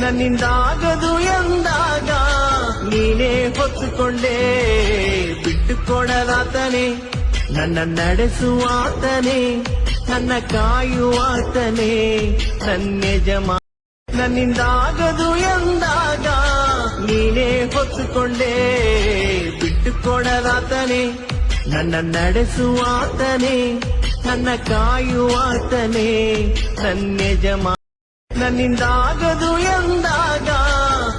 ನನ್ನಿಂದಾಗದು ಎಂದಾಗ ನೀನೇ ಹೊತ್ತುಕೊಂಡೆ. ಬಿಟ್ಟುಕೊಡಲಾತನೆ, ನನ್ನ ನಡೆಸುವಾತನೆ, ನನ್ನ ಕಾಯುವಾತನೆ ನನ್ನ ಯಜಮಾ, ನನ್ನಿಂದಾಗದು ಎಂದಾಗ ನೀನೇ ಹೊತ್ತುಕೊಂಡೆ. ಬಿಟ್ಟುಕೊಡಲಾತನೆ, ನನ್ನ ನಡೆಸುವಾತನೆ, ನನ್ನ ಕಾಯುವಾತನೆ ನನ್ನ ಯಜಮಾ ನನ್ನಿಂದಾಗದು ಎಂದಾಗ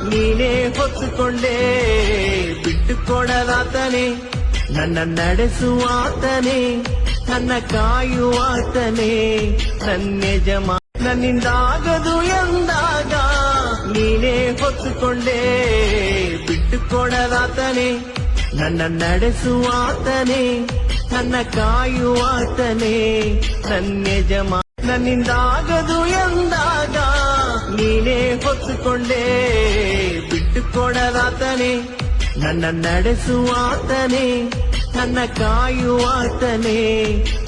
ನೀನೇ ಹೊತ್ತುಕೊಂಡೆ. ಬಿಟ್ಟುಕೊಡಲಾತನೆ, ನನ್ನ ನಡೆಸುವಾತನೆ, ನನ್ನ ಕಾಯುವಾತನೆ ನನ್ನ ಯಜಮಾ, ನನ್ನಿಂದಾಗದು ಎಂದಾಗ ನೀನೇ ಹೊತ್ತುಕೊಂಡೆ. ಬಿಟ್ಟುಕೊಡಲಾತನೆ, ನನ್ನ ನಡೆಸುವಾತನೆ, ನನ್ನ ಕಾಯುವಾತನೆ ನನ್ನ ಯಜಮಾ ನನ್ನಿಂದಾಗದು ಎಂದಾಗ ನೀನೇ ಹೊತ್ತುಕೊಂಡೆ ಬಿಟ್ಟು ಕೊಡಲಾತನೆ ನನ್ನ ನಡೆಸುವಾತನೆ ನನ್ನ ಕಾಯುವಾತನೆ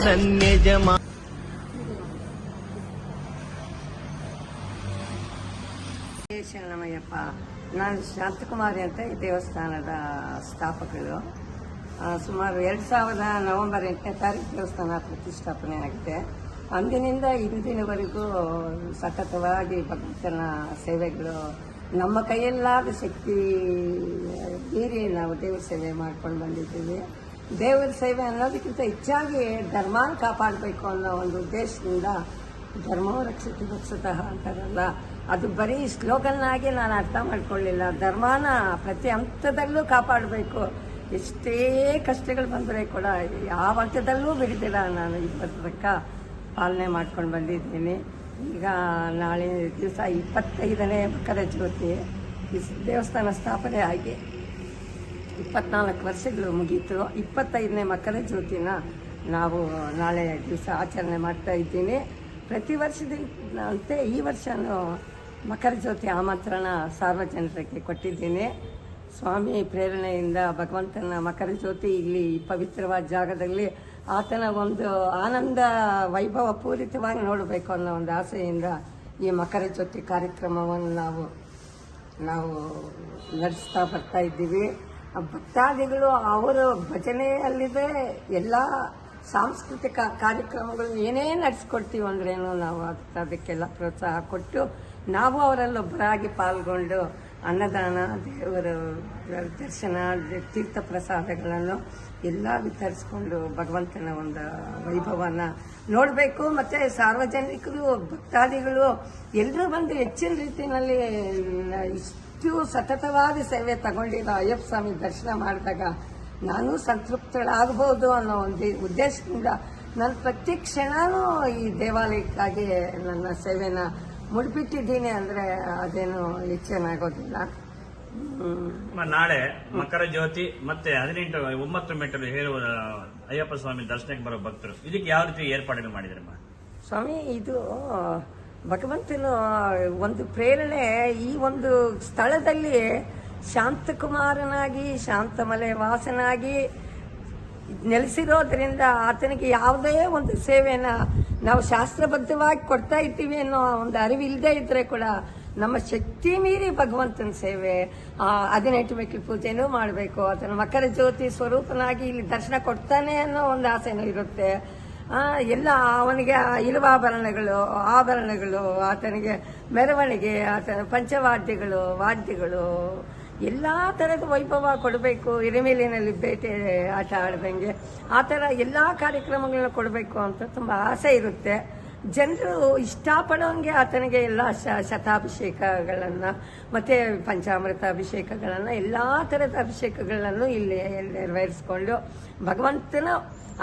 ನನ್ನ ಯಜಮಾ ಜಯ ಶರಣಮಯ್ಯಪ್ಪ ನಾನು ಶಾಂತಕುಮಾರಿ ಅಂತ ಈ ದೇವಸ್ಥಾನದ ಸ್ಥಾಪಕರು ಆ, ಸುಮಾರು ಎರಡು ಸಾವಿರದ ನವೆಂಬರ್ ಎಂಟನೇ ತಾರೀಕು ದೇವಸ್ಥಾನ ಪ್ರತಿಷ್ಠಾಪನೆ ಆಗಿದೆ ಅಂದಿನಿಂದ ಇಂದಿನವರೆಗೂ ಸತತವಾಗಿ ಭಕ್ತನ ಸೇವೆಗಳು ನಮ್ಮ ಕೈಯಲ್ಲಾದ ಶಕ್ತಿ ಮೀರಿ ನಾವು ದೇವರ ಸೇವೆ ಮಾಡ್ಕೊಂಡು ಬಂದಿದ್ದೀವಿ. ದೇವರ ಸೇವೆ ಅನ್ನೋದಕ್ಕಿಂತ ಹೆಚ್ಚಾಗಿ ಧರ್ಮಾನ ಕಾಪಾಡಬೇಕು ಅನ್ನೋ ಒಂದು ಉದ್ದೇಶದಿಂದ ಧರ್ಮೋ ರಕ್ಷತಿ ರಕ್ಷತಃ ಅಂತಾರಲ್ಲ, ಅದು ಬರೀ ಶ್ಲೋಕನಾಗಿ ನಾನು ಅರ್ಥ ಮಾಡ್ಕೊಳ್ಳಿಲ್ಲ. ಧರ್ಮನ ಪ್ರತಿ ಹಂತದಲ್ಲೂ ಕಾಪಾಡಬೇಕು. ಎಷ್ಟೇ ಕಷ್ಟಗಳು ಬಂದರೆ ಕೂಡ ಯಾವ ಹಂತದಲ್ಲೂ ಬಿಡಿದಿಲ್ಲ ನಾನು ತನಕ. ಪಾಲನೆ ಮಾಡ್ಕೊಂಡು ಬಂದಿದ್ದೀನಿ. ಈಗ ನಾಳೆ ದಿವಸ ಇಪ್ಪತ್ತೈದನೇ ಮಕರ ಜ್ಯೋತಿ ದೇವಸ್ಥಾನ ಸ್ಥಾಪನೆ ಆಗಿ ಇಪ್ಪತ್ನಾಲ್ಕು ವರ್ಷಗಳು ಮುಗೀತು. ಇಪ್ಪತ್ತೈದನೇ ಮಕರ ಜ್ಯೋತಿನ ನಾವು ನಾಳೆ ದಿವಸ ಆಚರಣೆ ಮಾಡ್ತಾ ಇದ್ದೀನಿ. ಪ್ರತಿ ವರ್ಷದಂತೆ ಈ ವರ್ಷನೂ ಮಕರ ಜ್ಯೋತಿ ಆಮಂತ್ರಣ ಸಾರ್ವಜನಿಕರಿಗೆ ಕೊಟ್ಟಿದ್ದೀನಿ. ಸ್ವಾಮಿ ಪ್ರೇರಣೆಯಿಂದ ಭಗವಂತನ ಮಕರ ಜ್ಯೋತಿ ಇಲ್ಲಿ ಪವಿತ್ರವಾದ ಜಾಗದಲ್ಲಿ ಆತನ ಒಂದು ಆನಂದ ವೈಭವ ಪೂರಿತವಾಗಿ ನೋಡಬೇಕು ಅನ್ನೋ ಒಂದು ಆಸೆಯಿಂದ ಈ ಮಕರ ಜ್ಯೋತಿ ಕಾರ್ಯಕ್ರಮವನ್ನು ನಾವು ನಾವು ನಡೆಸ್ತಾ ಬರ್ತಾ ಇದ್ದೀವಿ. ಭಕ್ತಾದಿಗಳು ಅವರ ಭಜನೆಯಲ್ಲಿದೆ, ಎಲ್ಲ ಸಾಂಸ್ಕೃತಿಕ ಕಾರ್ಯಕ್ರಮಗಳು ಏನೇ ನಡೆಸ್ಕೊಡ್ತೀವಿ ಅಂದ್ರೇನು ನಾವು ಅದಕ್ಕೆ ಅದಕ್ಕೆಲ್ಲ ಪ್ರೋತ್ಸಾಹ ಕೊಟ್ಟು ನಾವು ಅವರಲ್ಲೊಬ್ಬರಾಗಿ ಪಾಲ್ಗೊಂಡು ಅನ್ನದಾನ, ದೇವರ ದರ್ಶನ, ತೀರ್ಥ ಪ್ರಸಾದಗಳನ್ನು ಎಲ್ಲ ವಿತರಿಸ್ಕೊಂಡು ಭಗವಂತನ ಒಂದು ವೈಭವನ ನೋಡಬೇಕು. ಮತ್ತೆ ಸಾರ್ವಜನಿಕರು, ಭಕ್ತಾದಿಗಳು ಎಲ್ಲರೂ ಬಂದು ಹೆಚ್ಚಿನ ರೀತಿಯಲ್ಲಿ ಇಷ್ಟು ಸತತವಾದ ಸೇವೆ ತಗೊಂಡಿರೋ ಅಯ್ಯಪ್ಪ ಸ್ವಾಮಿ ದರ್ಶನ ಮಾಡಿದಾಗ ನಾನು ಸಂತೃಪ್ತಳಾಗಬಹುದು ಅನ್ನೋ ಒಂದು ಉದ್ದೇಶದಿಂದ ನಾನು ಪ್ರತಿ ಕ್ಷಣನೂ ಈ ದೇವಾಲಯಕ್ಕಾಗಿ ನನ್ನ ಸೇವೆನ ಮುಡಿಬಿಟ್ಟಿದ್ದೀನಿ ಅಂದರೆ ಅದೇನು ಹೆಚ್ಚೇನಾಗೋದಿಲ್ಲ. ಅಮ್ಮ, ನಾಳೆ ಮಕರ ಜ್ಯೋತಿ ಮತ್ತೆ ಹದಿನೆಂಟು ಒಂಬತ್ತು ಮೀಟರ್ ಹೇರುವ ಅಯ್ಯಪ್ಪ ಸ್ವಾಮಿ ದರ್ಶನಕ್ಕೆ ಬರೋ ಭಕ್ತರು ಇದಕ್ಕೆ ಯಾವ ರೀತಿ ಏರ್ಪಾಡುಗಳು ಮಾಡಿದ್ರಮ್ಮ ಸ್ವಾಮಿ ಇದು ಭಗವಂತನ ಒಂದು ಪ್ರೇರಣೆ ಈ ಒಂದು ಸ್ಥಳದಲ್ಲಿ ಶಾಂತಕುಮಾರನಾಗಿ ಶಾಂತಮಲೆ ವಾಸನಾಗಿ ನೆಲೆಸಿರೋದ್ರಿಂದ ಆತನಿಗೆ ಯಾವುದೇ ಒಂದು ಸೇವೆನ ನಾವು ಶಾಸ್ತ್ರಬದ್ಧವಾಗಿ ಕೊಡ್ತಾ ಇದ್ದೀವಿ ಅನ್ನೋ ಒಂದು ಅರಿವಿಲ್ಲದೆ ಇದ್ರೆ ಕೂಡ ನಮ್ಮ ಶಕ್ತಿ ಮೀರಿ ಭಗವಂತನ ಸೇವೆ ಆ, ಹದಿನೆಂಟು ಮೆಟ್ಲು ಪೂಜೆನೂ ಮಾಡಬೇಕು. ಆತನ ಮಕರ ಜ್ಯೋತಿ ಸ್ವರೂಪನಾಗಿ ಇಲ್ಲಿ ದರ್ಶನ ಕೊಡ್ತಾನೆ ಅನ್ನೋ ಒಂದು ಆಸೆನೂ ಇರುತ್ತೆ. ಆ, ಎಲ್ಲ ಅವನಿಗೆ ಇಲವಾಭರಣಗಳು ಆಭರಣಗಳು ಆತನಿಗೆ ಮೆರವಣಿಗೆ ಆತನ ಪಂಚವಾದ್ಯಗಳು ವಾದ್ಯಗಳು ಎಲ್ಲ ಥರದ ವೈಭವ ಕೊಡಬೇಕು, ಹಿರಿಮೇಲಿನಲ್ಲಿ ಬೇಟೆ ಆಟ ಆಡ್ದಂಗೆ. ಆ ಥರ ಎಲ್ಲ ಕಾರ್ಯಕ್ರಮಗಳನ್ನ ಕೊಡಬೇಕು ಅಂತ ತುಂಬ ಆಸೆ ಇರುತ್ತೆ. ಜನರು ಇಷ್ಟಪಡೋಂಗೆ ಆತನಿಗೆ ಎಲ್ಲ ಶ, ಶತಾಭಿಷೇಕಗಳನ್ನು, ಮತ್ತು ಪಂಚಾಮೃತ ಅಭಿಷೇಕಗಳನ್ನು, ಎಲ್ಲ ಥರದ ಅಭಿಷೇಕಗಳನ್ನು ಇಲ್ಲಿ ನೆರವೇರಿಸ್ಕೊಂಡು ಭಗವಂತನ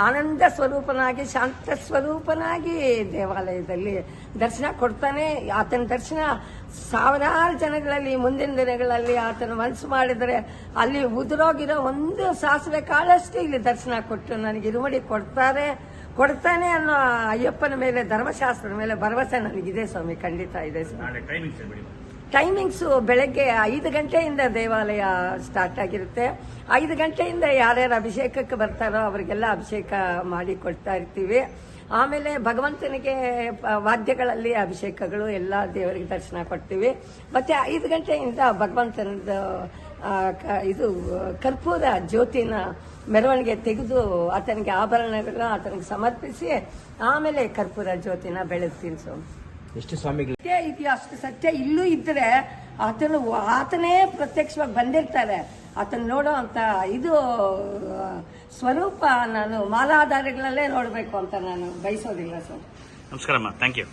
ಆನಂದ ಸ್ವರೂಪನಾಗಿ, ಶಾಂತ ಸ್ವರೂಪನಾಗಿ ದೇವಾಲಯದಲ್ಲಿ ದರ್ಶನ ಕೊಡ್ತಾನೆ. ಆತನ ದರ್ಶನ ಸಾವಿರಾರು ಜನಗಳಲ್ಲಿ, ಮುಂದಿನ ದಿನಗಳಲ್ಲಿ ಆತನ ಮನಸ್ಸು ಮಾಡಿದರೆ ಅಲ್ಲಿ ಉದುರೋಗಿರೋ ಒಂದು ಸಾಸಿವೆ ಕಾಳಷ್ಟು ಇಲ್ಲಿ ದರ್ಶನ ಕೊಟ್ಟು ನನಗೆ ಇರುಮಡಿ ಕೊಡ್ತಾರೆ. ಕೊಡ್ತಾನೆ ಅನ್ನೋ ಅಯ್ಯಪ್ಪನ ಮೇಲೆ ಧರ್ಮಶಾಸ್ತ್ರದ ಮೇಲೆ ಭರವಸೆ ನನಗಿದೆ ಸ್ವಾಮಿ ಖಂಡಿತ ಇದೆ ಸ್ವಾಮಿ. ಟೈಮಿಂಗ್ಸ್ ಟೈಮಿಂಗ್ಸು ಬೆಳಗ್ಗೆ ಐದು ಗಂಟೆಯಿಂದ ದೇವಾಲಯ ಸ್ಟಾರ್ಟ್ ಆಗಿರುತ್ತೆ. ಐದು ಗಂಟೆಯಿಂದ ಯಾರ್ಯಾರು ಅಭಿಷೇಕಕ್ಕೆ ಬರ್ತಾರೋ ಅವರಿಗೆಲ್ಲ ಅಭಿಷೇಕ ಮಾಡಿ ಕೊಡ್ತಾ ಇರ್ತೀವಿ. ಆಮೇಲೆ ಭಗವಂತನಿಗೆ ವಾದ್ಯಗಳಲ್ಲಿ ಅಭಿಷೇಕಗಳು ಎಲ್ಲ ದೇವರಿಗೆ ದರ್ಶನ ಕೊಡ್ತೀವಿ. ಮತ್ತೆ ಐದು ಗಂಟೆಯಿಂದ ಭಗವಂತನದ ಆ, ಕ- ಇದು ಕರ್ಪೂರ ಜ್ಯೋತಿನ ಮೆರವಣಿಗೆ ತೆಗೆದು ಆತನಿಗೆ ಆಭರಣಗಳನ್ನ ಆತನಿಗೆ ಸಮರ್ಪಿಸಿ ಆಮೇಲೆ ಕರ್ಪೂರ ಜ್ಯೋತಿನ ಬೆಳೆಸ್ತೀನಿ ಸ್ವಾಮಿ. ಎಷ್ಟು ಸ್ವಾಮಿಗಳು ಸತ್ಯ ಇದೆಯೋ? ಅಷ್ಟು ಸತ್ಯ ಇಲ್ಲೂ ಇದ್ರೆ ಆತನು ಆತನೇ ಪ್ರತ್ಯಕ್ಷವಾಗಿ ಬಂದಿರ್ತಾರೆ. ಆತನ ನೋಡೋ ಅಂತ ಇದು ಸ್ವರೂಪ ನಾನು ಮಾಲಾಧಾರಿಗಳಲ್ಲೇ ನೋಡಬೇಕು ಅಂತ ನಾನು ಬಯಸೋದಿಲ್ಲ ಸರ್ ನಮಸ್ಕಾರಮ್ಮ ಥ್ಯಾಂಕ್ ಯು